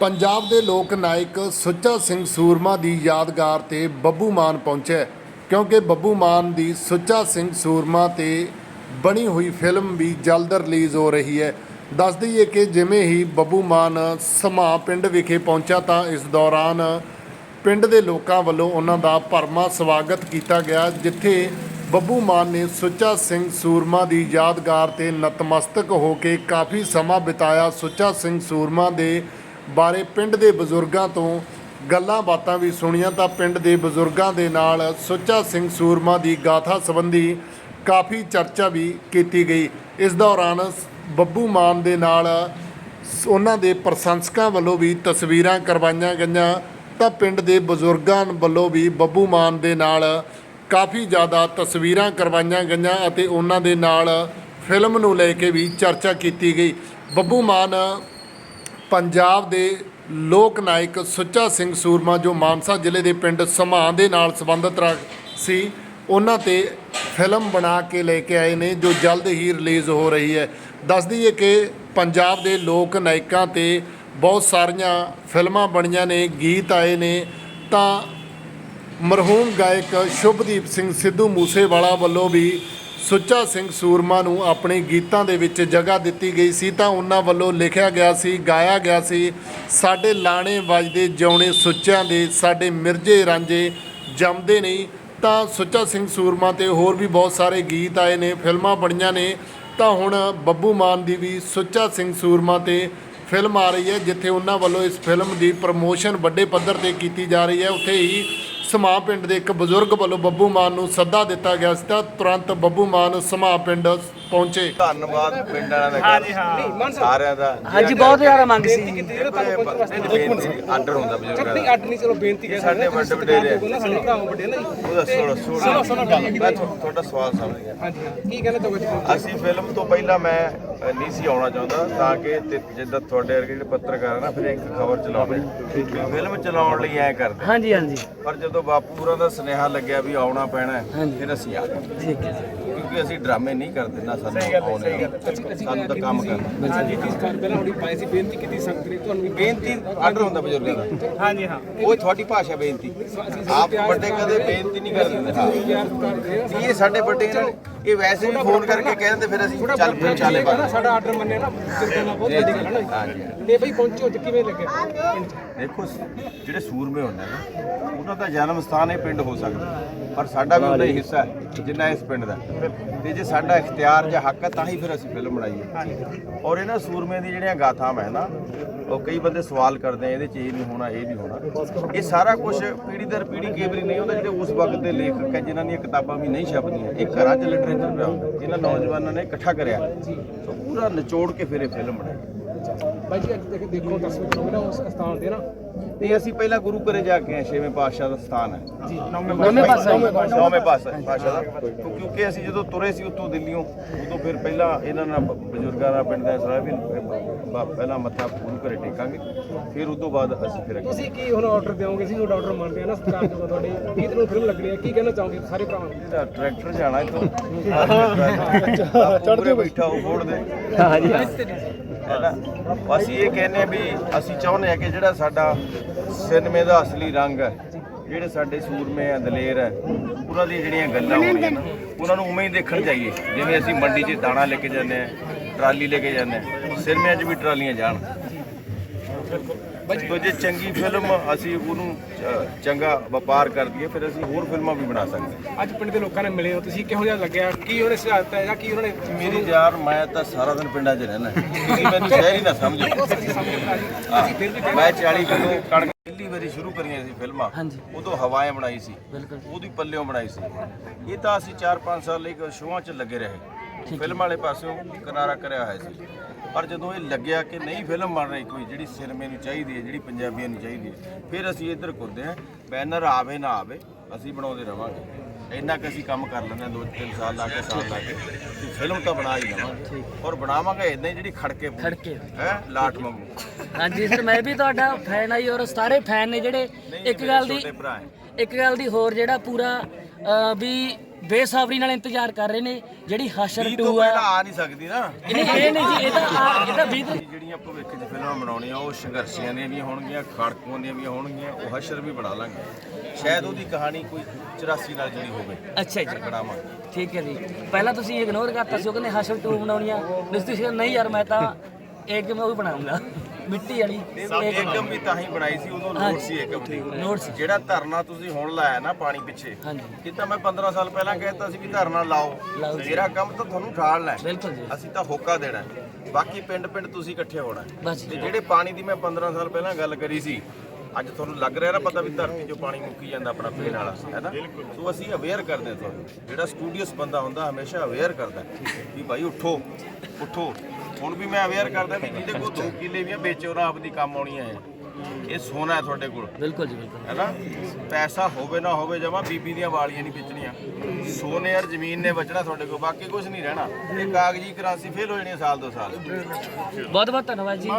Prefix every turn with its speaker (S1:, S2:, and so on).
S1: ਪੰਜਾਬ ਦੇ ਲੋਕ ਨਾਇਕ ਸੁੱਚਾ ਸਿੰਘ ਸੂਰਮਾ ਦੀ ਯਾਦਗਾਰ ਤੇ ਬੱਬੂ ਮਾਨ ਪਹੁੰਚਿਆ ਕਿਉਂਕਿ ਬੱਬੂ ਮਾਨ ਦੀ ਸੁੱਚਾ ਸਿੰਘ ਸੂਰਮਾ ਤੇ ਬਣੀ ਹੋਈ ਫਿਲਮ ਵੀ ਜਲਦ ਰਿਲੀਜ਼ ਹੋ ਰਹੀ ਹੈ। ਦੱਸ ਦਈਏ ਕਿ ਜਿਵੇਂ ਹੀ ਬੱਬੂ ਮਾਨ ਸਮਾ ਪਿੰਡ ਵਿਖੇ ਪਹੁੰਚਾ ਤਾਂ ਇਸ ਦੌਰਾਨ ਪਿੰਡ ਦੇ ਲੋਕਾਂ ਵੱਲੋਂ ਉਹਨਾਂ ਦਾ ਭਰਮਾ ਸਵਾਗਤ ਕੀਤਾ ਗਿਆ, ਜਿੱਥੇ ਬੱਬੂ ਮਾਨ ਨੇ ਸੁੱਚਾ ਸਿੰਘ ਸੂਰਮਾ ਦੀ ਯਾਦਗਾਰ ਤੇ ਨਤਮਸਤਕ ਹੋ ਕੇ ਕਾਫੀ ਸਮਾਂ ਬਿਤਾਇਆ। ਸੁੱਚਾ ਸਿੰਘ ਸੂਰਮਾ ਦੇ ਬਾਰੇ ਪਿੰਡ ਦੇ ਬਜ਼ੁਰਗਾਂ ਤੋਂ ਗੱਲਾਂ ਬਾਤਾਂ ਵੀ ਸੁਣੀਆਂ ਤਾਂ ਪਿੰਡ ਦੇ ਬਜ਼ੁਰਗਾਂ ਦੇ ਨਾਲ ਸੁੱਚਾ ਸਿੰਘ ਸੂਰਮਾ ਦੀ ਗਾਥਾ ਸੰਬੰਧੀ ਕਾਫੀ ਚਰਚਾ ਵੀ ਕੀਤੀ ਗਈ। ਇਸ ਦੌਰਾਨ ਸ- ਬੱਬੂ ਮਾਨ ਦੇ ਨਾਲ ਉਹਨਾਂ ਦੇ ਪ੍ਰਸ਼ੰਸਕਾਂ ਵੱਲੋਂ ਵੀ ਤਸਵੀਰਾਂ ਕਰਵਾਈਆਂ ਗਈਆਂ ਤਾਂ ਪਿੰਡ ਦੇ ਬਜ਼ੁਰਗਾਂ ਵੱਲੋਂ ਵੀ ਬੱਬੂ ਮਾਨ ਦੇ ਨਾਲ ਕਾਫੀ ਜ਼ਿਆਦਾ ਤਸਵੀਰਾਂ ਕਰਵਾਈਆਂ ਗਈਆਂ ਅਤੇ ਉਹਨਾਂ ਦੇ ਨਾਲ ਫਿਲਮ ਨੂੰ ਲੈ ਕੇ ਵੀ ਚਰਚਾ ਕੀਤੀ ਗਈ। ਬੱਬੂ ਮਾਨ ਪੰਜਾਬ ਦੇ ਲੋਕ ਨਾਇਕ ਸੁੱਚਾ ਸਿੰਘ ਸੂਰਮਾ, ਜੋ ਮਾਨਸਾ ਜ਼ਿਲ੍ਹੇ ਦੇ ਪਿੰਡ ਸਮਾਂ ਦੇ ਨਾਲ ਸੰਬੰਧਿਤ ਰੱਖ ਸੀ, ਉਹਨਾਂ ਤੇ ਫਿਲਮ ਬਣਾ ਕੇ ਲੈ ਕੇ ਆਏ ਨੇ, ਜੋ ਜਲਦ ਹੀ ਰਿਲੀਜ਼ ਹੋ ਰਹੀ ਹੈ। ਦੱਸ ਦਈਏ ਕਿ ਪੰਜਾਬ ਦੇ ਲੋਕ ਨਾਇਕਾਂ ਤੇ ਬਹੁਤ ਸਾਰੀਆਂ ਫਿਲਮਾਂ ਬਣੀਆਂ ਨੇ, ਗੀਤ ਆਏ ਨੇ। ਤਾਂ ਮਰਹੂਮ ਗਾਇਕ ਸ਼ੁਭਦੀਪ ਸਿੰਘ ਸਿੱਧੂ ਮੂਸੇਵਾਲਾ ਵੱਲੋਂ ਵੀ ਸੁੱਚਾ ਸਿੰਘ ਸੂਰਮਾ ਨੂੰ ਆਪਣੇ ਗੀਤਾਂ ਦੇ ਵਿੱਚ ਜਗ੍ਹਾ ਦਿੱਤੀ ਗਈ ਸੀ ਤਾਂ ਉਹਨਾਂ ਵੱਲੋਂ ਲਿਖਿਆ ਗਿਆ ਸੀ, ਗਾਇਆ ਗਿਆ ਸੀ, ਸਾਡੇ ਲਾਣੇ ਵੱਜਦੇ ਜਿਉਣੇ ਸੁੱਚਿਆਂ ਦੇ, ਸਾਡੇ ਮਿਰਜੇ ਰਾਂਝੇ ਜੰਮਦੇ ਨਹੀਂ। ਤਾਂ ਸੁੱਚਾ ਸਿੰਘ ਸੂਰਮਾ ਤੇ ਹੋਰ ਵੀ ਬਹੁਤ ਸਾਰੇ ਗੀਤ ਆਏ ਨੇ, ਫਿਲਮਾਂ ਬਣੀਆਂ ਨੇ। ਤਾਂ ਹੁਣ ਬੱਬੂ ਮਾਨ ਦੀ ਵੀ ਸੁੱਚਾ ਸਿੰਘ ਸੂਰਮਾ ਤੇ ਫਿਲਮ ਆ ਰਹੀ ਹੈ, ਜਿੱਥੇ ਉਹਨਾਂ ਵੱਲੋਂ ਇਸ ਫਿਲਮ ਦੀ ਪ੍ਰਮੋਸ਼ਨ ਵੱਡੇ ਪੱਧਰ ਤੇ ਕੀਤੀ ਜਾ ਰਹੀ ਹੈ। ਉੱਥੇ ਹੀ ਸਮਾ ਪਿੰਡ ਦੇ ਇੱਕ ਬਜ਼ੁਰਗ ਵੱਲੋਂ ਬੱਬੂ ਮਾਨ ਨੂੰ ਸੱਦਾ ਦਿੱਤਾ ਗਿਆ ਸੀ ਤਾਂ ਤੁਰੰਤ ਬੱਬੂ ਮਾਨ ਸਮਾ ਪਿੰਡ ਪਹੁੰਚੇ।
S2: ਧੰਨਵਾਦ ਪਿੰਡ ਵਾਲਿਆਂ ਦਾ ਹਾਂਜੀ ਹਾਂ। ਸਾਰਿਆਂ ਦਾ।
S3: ਹਾਂਜੀ ਬਹੁਤ ਜ਼ਿਆਦਾ ਮੰਗ ਸੀ।
S2: ਆਰਡਰ ਹੁੰਦਾ ਬਜ਼ੁਰਗਾਂ
S4: ਨਹੀਂ
S2: ਦਾ।
S4: ਅੱਡ ਨਹੀਂ ਚਲੋ ਬੇਨਤੀ ਕਰ
S2: ਸਾਡੇ ਵੱਡੇ ਵਡੇਰੇ
S4: ਸਾਡੇ ਭਰਾ ਵੱਡੇ ਨਾ
S2: ਉਹਦਾ ਸੁਣੋ ਸੁਣੋ। ਸੁਣੋ ਮੈਂ ਤੁਹਾਡਾ ਸਵਾਲ ਸਮਝ ਗਿਆ
S4: ਹਾਂਜੀ ਹਾਂ। ਕੀ ਕਹਿਣਾ ਚਾਹੋਗੇ ਤੁਸੀਂ
S2: ਅਸੀਂ ਫਿਲਮ ਤੋਂ ਪਹਿਲਾਂ ਮੈਂ ਨਹੀਂ ਸੀ ਆਉਣਾ ਚਾਹੁੰਦਾ ਤਾਂ ਕਿ ਜਿੱਦਾਂ ਤੁਹਾਡੇ ਵਰਗੇ ਜਿਹੜੇ ਪੱਤਰਕਾਰ ਆ ਨਾ ਫਿਰ ਇੱਕ ਖਬਰ ਚਲਾਉਂਦੇ। ਫਿਲਮ ਚਲਾਉਣ ਲਈ ਐ ਕਰਦੇ।
S3: ਹਾਂਜੀ ਹਾਂਜੀ।
S2: ਪਰ ਜਦੋਂ ਬਾਪੂ ਹੋਰਾਂ ਦਾ ਸੁਨੇਹਾ ਲੱਗਿਆ ਵੀ ਆਉਣਾ ਪੈਣਾ ਹੈ, ਫਿਰ ਅਸੀਂ ਆ ਗਏ
S3: ਠੀਕ ਹੈ
S2: ਕਿਉਂਕਿ ਅਸੀਂ ਡਰਾਮੇ ਨਹੀਂ ਕਰਦੇ ਨਾ ਸਾਨੂੰ ਆਉਣੇ ਸਾਨੂੰ ਤਾਂ ਕੰਮ ਕਰਨਾ।
S4: ਹਾਂਜੀ ਜੀ ਕਰ ਪਹਿਲਾਂ ਥੋੜੀ ਪਾਈ ਸੀ ਬੇਨਤੀ ਕੀਤੀ ਸੰਗਤ ਨੇ ਤੁਹਾਨੂੰ ਵੀ
S2: ਬੇਨਤੀ ਆਰਡਰ ਹੁੰਦਾ ਬਜ਼ੁਰਗਾਂ ਦਾ।
S4: ਹਾਂਜੀ ਹਾਂ।
S2: ਉਹ ਤੁਹਾਡੀ ਭਾਸ਼ਾ ਬੇਨਤੀ। ਆਪ ਵੱਡੇ ਕਦੇ ਬੇਨਤੀ ਨਹੀਂ ਕਰਦੇ। ਇਹ ਸਾਡੇ ਵੱਡੇ ਇਹਨਾਂ ਨੇ ਇਹ ਵੈਸੇ ਵੀ ਫੋਨ ਕਰਕੇ ਕਹਿ ਦਿੰਦੇ ਫਿਰ ਅਸੀਂ ਚੱਲ ਫਿਰ ਚਾਲੇ ਪਾ
S4: ਨਾ ਸਾਡਾ ਆਰਡਰ ਮੰਨਿਆ ਨਾ ਚਿੰਤਾ ਬਹੁਤ ਵੱਡੀ ਗੱਲ ਹੈ ਨਾ।
S2: ਹਾਂਜੀ।
S4: ਜੀ। ਤੇ ਬਈ ਪਹੁੰਚੋ ਕਿਵੇਂ ਲੱਗੇ? ਪਿੰਡ 'ਚ?
S2: ਦੇਖੋ ਜਿਹੜੇ ਸੂਰਮੇ ਹੁੰਦੇ ਨਾ ਉਹਨਾਂ ਦਾ ਜਨਮ ਸਥਾਨ ਇਹ ਪਿੰਡ ਹੋ ਸਕਦਾ ਪਰ ਸਾਡਾ ਵੀ ਉਹਨਾਂ ਹੀ ਹਿੱਸਾ ਹੈ, ਜਿੰਨਾ ਇਸ ਪਿੰਡ ਦਾ ਤੇ ਜੇ ਸਾਡਾ ਇਖਤਿਆਰ ਜਾਂ ਹੱਕ ਹੈ, ਤਾਂ ਹੀ ਫਿਰ ਅਸੀਂ ਫਿਲਮ ਬਣਾਈਏ ਔਰ ਇਹਨਾਂ ਸੂਰਮਿਆਂ ਦੀ ਜਿਹੜੀਆਂ ਗਾਥਾਵਾਂ ਹੈ ਨਾ, ਉਹ ਕਈ ਬੰਦੇ ਸਵਾਲ ਕਰਦੇ ਆ, ਇਹਦੇ ਚ ਇਹ ਨਹੀਂ ਹੋਣਾ, ਇਹ ਨਹੀਂ ਹੋਣਾ। ਇਹ ਸਾਰਾ ਕੁਝ ਪੀੜੀ ਦਰ ਪੀੜੀ ਕੇਬਰੀ ਨਹੀਂ ਹੁੰਦਾ ਜਿਹੜੇ ਉਸ ਵਕਤ ਦੇ ਲੇਖਕ ਹੈ, ਜਿਨ੍ਹਾਂ ਦੀਆਂ ਕਿਤਾਬਾਂ ਵੀ ਨਹੀਂ ਛਪਦੀਆਂ, ਇਹ ਘਰਾਂ 'ਚ ਲਿਟਰੇਚਰ ਪਿਆ ਹੁੰਦਾ ਇਹਨਾਂ ਨੌਜਵਾਨਾਂ ਨੇ ਇਕੱਠਾ ਕਰਿਆ। ਸੋ ਪੂਰਾ ਨਿਚੋੜ ਕੇ ਫਿਰ ਇਹ ਫਿਲਮ ਬਣਾਈ।
S4: ਬਾਈ ਜੀ ਅੱਜ ਦੇਖ ਦੇਖੋ ਦਸਵੇਂ ਕਰੋਗੇ ਨਾ ਉਸ ਸਥਾਨ ਤੇ ਨਾ।
S2: ਤੇ ਅਸੀਂ ਪਹਿਲਾਂ ਗੁਰੂ ਘਰੇ ਜਾ ਕੇ ਆਏ ਛੇਵੇਂ ਪਾਤਸ਼ਾਹ ਦਾ ਸਥਾਨ ਹੈ।
S4: ਜੀ
S3: ਨੌਵੇਂ ਪਾਤਸ਼ਾਹ।
S2: ਨੌਵੇਂ ਪਾਤਸ਼ਾਹ। ਦਾ। ਕਿਉਂਕਿ ਅਸੀਂ ਜਦੋਂ ਤੁਰੇ ਸੀ ਉੱਥੋਂ ਦਿੱਲੀੋਂ ਉਦੋਂ ਫਿਰ ਪਹਿਲਾਂ ਇਹਨਾਂ ਨਾਲ ਬਜ਼ੁਰਗਾਂ ਦਾ ਪਿੰਡ ਦਾ ਸਲਾਹ ਵੀ ਪਹਿਲਾਂ ਮੱਥਾ ਗੁਰੂ ਘਰੇ ਟੇਕਾਂਗੇ। ਫਿਰ ਤੋਂ ਬਾਅਦ ਅਸੀਂ ਫਿਰ ਅੱਗੇ
S4: ਤੁਸੀਂ ਕੀ ਹੁਣ ਆਰਡਰ ਦਿਓਗੇ? ਸੀ ਤੁਹਾਡਾ ਆਰਡਰ ਮੰਨਦੇ ਆ ਨਾ ਸਰਕਾਰ ਜੋ ਤੁਹਾਡੇ 20 ਨੂੰ ਫਿਲਮ ਲੱਗਣੀ ਹੈ। ਕੀ ਕਹਿਣਾ ਚਾਹੋਗੇ ਸਾਰੇ ਭਰਾਵਾਂ ਨੂੰ?
S2: ਟਰੈਕਟਰ ਜਾਣਾ ਇੱਥੋਂ। ਚੜਦੇ ਬੈਠਾ ਉਹ ਫੋੜ ਦੇ।
S3: ਹਾਂਜੀ
S2: ਹੈ ਨਾ ਅਸੀਂ ਇਹ ਕਹਿੰਦੇ ਆ ਵੀ ਅਸੀਂ ਚਾਹੁੰਦੇ ਆ ਕਿ ਜਿਹੜਾ ਸਾਡਾ ਸਿਨੇਮੇ ਦਾ ਅਸਲੀ ਰੰਗ ਹੈ, ਜਿਹੜੇ ਸਾਡੇ ਸੂਰਮੇ ਆ, ਦਲੇਰ ਹੈ ਉਹਨਾਂ ਦੀਆਂ ਜਿਹੜੀਆਂ ਗੱਲਾਂ ਹੋਣੀਆਂ ਨਾ, ਉਹਨਾਂ ਨੂੰ ਉਵੇਂ ਹੀ ਦੇਖਣ ਜਾਈਏ। ਜਿਵੇਂ ਅਸੀਂ ਮੰਡੀ 'ਚ ਦਾਣਾ ਲੈ ਕੇ ਜਾਂਦੇ ਆ, ਟਰਾਲੀ ਲੈ ਕੇ ਜਾਂਦੇ ਆ, ਸਿਨੇਮਿਆਂ 'ਚ ਵੀ ਟਰਾਲੀਆਂ ਜਾਣ। ਤੋ ਜੇ ਚੰਗੀ ਫਿਲਮ ਅਸੀਂ ਉਹਨੂੰ ਅ, ਚੰਗਾ ਵਪਾਰ ਕਰ ਦਈਏ ਫਿਰ ਅਸੀਂ ਹੋਰ ਫਿਲਮਾਂ ਵੀ ਬਣਾ ਸਕਦੇ ਹਾਂ।
S4: ਅੱਜ ਪਿੰਡ ਦੇ ਲੋਕਾਂ ਨੇ ਮਿਲੇ ਹੋ ਤੁਸੀਂ ਕਿਹੋ ਜਿਹਾ ਲੱਗਿਆ? ਕੀ ਉਹਨੇ ਸੁਝਾਅ ਦਿੱਤਾ ਜਾਂ ਕੀ ਉਹਨਾਂ ਨੇ
S2: ਮੇਰੀ ਯਾਰ ਮੈਂ ਤਾਂ ਸਾਰਾ ਦਿਨ ਪਿੰਡਾਂ 'ਚ ਰਹਿਣਾ ਤੁਸੀਂ ਮੈਨੂੰ ਸ਼ਹਿਰੀ ਨਾ ਸਮਝੋ।
S4: ਅਸੀਂ ਫਿਰ ਵੀ
S2: ਮੈਂ 40 ਕਿਲੋ ਕਣਕ ਪਹਿਲੀ ਵਾਰੀ ਸ਼ੁਰੂ ਕਰੀਆਂ ਸੀ ਫਿਲਮਾਂ
S3: ਹਾਂਜੀ।
S2: ਉਦੋਂ ਹਵਾएं ਬਣਾਈ ਸੀ।
S3: ਬਿਲਕੁਲ।
S2: ਉਹਦੀ ਪੱਲਿਓਂ ਬਣਾਈ ਸੀ। ਇਹ ਤਾਂ ਅਸੀਂ 4-5 ਸਾਲ ਲਈ ਸ਼ੋਆਂ 'ਚ ਲੱਗੇ ਰਹੇ। ਫਿਲਮ ਵਾਲੇ ਪਾਸਿਓਂ ਕਿਨਾਰਾ ਕਰਿਆ ਹੋਇਆ ਸੀ। ਪਰ ਜਦੋਂ ਇਹ ਲੱਗਿਆ ਕਿ ਨਹੀਂ ਫਿਲਮ ਬਣ ਰਹੀ ਕੋਈ ਜਿਹੜੀ ਸਿਨੇਮੇ ਨੂੰ ਚਾਹੀਦੀ ਹੈ ਜਿਹੜੀ ਪੰਜਾਬੀਆਂ ਨੂੰ ਚਾਹੀਦੀ ਹੈ ਫਿਰ ਅਸੀਂ ਇੱਧਰ ਕੁੱਦੇ ਹਾਂ। ਬੈਨਰ ਆਵੇ ਨਾ ਆਵੇ ਅਸੀਂ ਬਣਾਉਂਦੇ ਰਵਾਂਗੇ। ਇੰਨਾ ਕਿ ਅਸੀਂ ਕੰਮ ਕਰ ਲੈਂਦੇ ਦੋ ਤਿੰਨ ਸਾਲ ਲਾ ਕੇ ਸਾਲ ਲਾ ਕੇ। ਤੇ ਫਿਲਮ ਤਾਂ ਬਣਾ ਹੀ ਲਵਾਂਗੇ। ਔਰ ਬਣਾਵਾਂਗੇ ਇਦਾਂ ਹੀ ਜਿਹੜੀ ਖੜਕੇ
S3: ਖੜਕੇ।
S2: ਹੈ? ਲਾਟ ਮੰਗੂ
S3: ਹਾਂਜੀ ਸਰ ਮੈਂ ਵੀ ਤੁਹਾਡਾ ਫੈਨ ਆਈ ਔਰ ਸਾਰੇ ਫੈਨ ਨੇ ਜਿਹੜੇ ਇੱਕ ਗੱਲ ਦੀ ਇੱਕ ਗੱਲ ਦੀ ਹੋਰ ਜਿਹੜਾ ਪੂਰਾ ਵੀ ਬੇਸਬਰੀ ਨਾਲ ਇੰਤਜ਼ਾਰ ਕਰ ਰਹੇ ਨੇ ਜਿਹੜੀ ਹਸ਼ਰ
S2: ਵੀਹ ਤੋਂ
S3: 2
S2: ਪਹਿਲਾਂ
S3: ਆ
S2: ਆ ਨਹੀਂ ਸਕਦੀ ਨਾ।
S3: ਇਹ ਇਹ ਨਹੀਂ ਜੀ ਇਹ ਤਾਂ ਆ- ਇਹ ਤਾਂ 20 ਤੋਂ-
S2: ਜਿਹੜੀਆਂ ਭਵਿੱਖ 'ਚ ਫਿਲਮਾਂ ਬਣਾਉਣੀਆਂ ਉਹ ਸੰਘਰਸ਼ੀਆਂ ਦੀਆਂ ਵੀ ਹੋਣਗੀਆਂ ਖੜਕੂਆਂ ਦੀਆਂ ਵੀ ਹੋਣਗੀਆਂ ਉਹ ਹਸ਼ਰ ਵੀ ਬਣਾ ਲਾਂਗੇ। ਸ਼ਾਇਦ ਉਹਦੀ ਕਹਾਣੀ ਕੋਈ 84 ਨਾਲ ਜੁੜੀ ਹੋਵੇ।
S3: ਅੱਛਾ ਜੀ।
S2: ਬਣਾਵਾਂਗੇ
S3: ਠੀਕ ਹੈ ਜੀ। ਪਹਿਲਾਂ ਤੁਸੀਂ ਇਗਨੋਰ ਕਰਤਾ ਸੀ ਉਹ ਕਹਿੰਦੇ ਹਸ਼ਰ 2 ਬਣਾਉਣੀ ਆ ਤੁਸੀਂ ਕਿਹਾ ਨਹੀਂ ਯਾਰ ਮੈਂ ਤਾਂ ਇੱਕ ਮੈਂ ਉਹ ਬਣਾਉਂਗਾ। ਮਿੱਟੀ ਵਾਲੀ।
S2: ਏਕਮ ਵੀ ਤਾਂ ਹੀ ਬਣਾਈ ਸੀ ਉਦੋਂ ਲੋੜ ਸੀ ਏਕਮ ਦੀ।
S3: ਨੋਟ ਸੀ।
S2: ਜਿਹੜਾ ਧਰਨਾ ਤੁਸੀਂ ਹੁਣ ਲਾਇਆ ਨਾ ਪਾਣੀ ਪਿੱਛੇ
S3: ਹਾਂਜੀ।
S2: ਇਹ ਤਾਂ ਮੈਂ 15 ਸਾਲ ਪਹਿਲਾਂ ਕਹਿਤਾ ਸੀ ਵੀ ਧਰਨਾ ਲਾਓ। ਮੇਰਾ ਕੰਮ ਤਾਂ ਤੁਹਾਨੂੰ ਠਾਲਣਾ ਹੈ
S3: ਬਿਲਕੁਲ ਜੀ।
S2: ਅਸੀਂ ਤਾਂ ਹੋਕਾ ਦੇਣਾ। ਹੈ। ਬਾਕੀ ਪਿੰਡ ਪਿੰਡ ਤੁਸੀਂ ਇਕੱਠੇ ਹੋਣਾ। ਤੇ ਜਿਹੜੇ ਪਾਣੀ ਦੀ ਮੈਂ 15 ਸਾਲ ਪਹਿਲਾਂ ਗੱਲ ਕਰੀ ਸੀ ਅੱਜ ਤੁਹਾਨੂੰ ਲੱਗ ਰਿਹਾ ਨਾ ਪਤਾ ਵੀ ਧਰਤੀ 'ਚੋਂ ਪਾਣੀ ਮੁੱਕੀ ਜਾਂਦਾ ਆਪਣਾ ਪੀਣ ਵਾਲਾ ਹੈ ਨਾ? ਸੋ ਅਸੀਂ ਅਵੇਅਰ ਕਰਦੇ ਤੁਹਾਨੂੰ। ਜਿਹੜਾ ਸਟੂਡੀਅਸ ਬੰਦਾ ਹੁੰਦਾ ਹਮੇਸ਼ਾ ਅਵੇਅਰ ਕਰਦਾ ਹੈ ਵੀ ਭਾਈ ਉੱਠੋ ਉੱਠੋ। ਹੁਣ ਵੀ ਮੈਂ ਅਵੇਅਰ ਕਰਦਾ ਵੀ ਜਿਹਦੇ ਕੋਲ ਦੋ ਕਿੱਲੇ ਵੀ ਆ ਵੇਚੋ ਨਾ ਆਪਦੀ ਕੰਮ ਆਉਣੀਆਂ ਹੈ ਇਹ। ਸੋਨਾ ਹੈ ਤੁਹਾਡੇ ਕੋਲ।
S3: ਬਿਲਕੁਲ ਜੀ ਬਿਲਕੁਲ।
S2: ਹੈਨਾ ਪੈਸਾ ਹੋਵੇ ਨਾ ਹੋਵੇ ਜਮਾ ਬੀਬੀ ਦੀਆਂ ਵਾਲੀਆਂ ਨਹੀਂ ਵੇਚਣੀਆਂ। ਸੋਨੇ ਯਾਰ ਜ਼ਮੀਨ ਨੇ ਬਚਣਾ ਤੁਹਾਡੇ ਕੋਲ ਬਾਕੀ ਕੁਝ ਨਹੀਂ ਰਹਿਣਾ। ਇਹ ਕਾਗਜ਼ੀ ਕਰਾਂਸੀ ਫੇਲ ਹੋ ਜਾਣੀ ਸਾਲ ਦੋ ਸਾਲ।
S3: ਬਹੁਤ ਬਹੁਤ ਧੰਨਵਾਦ ਜੀ।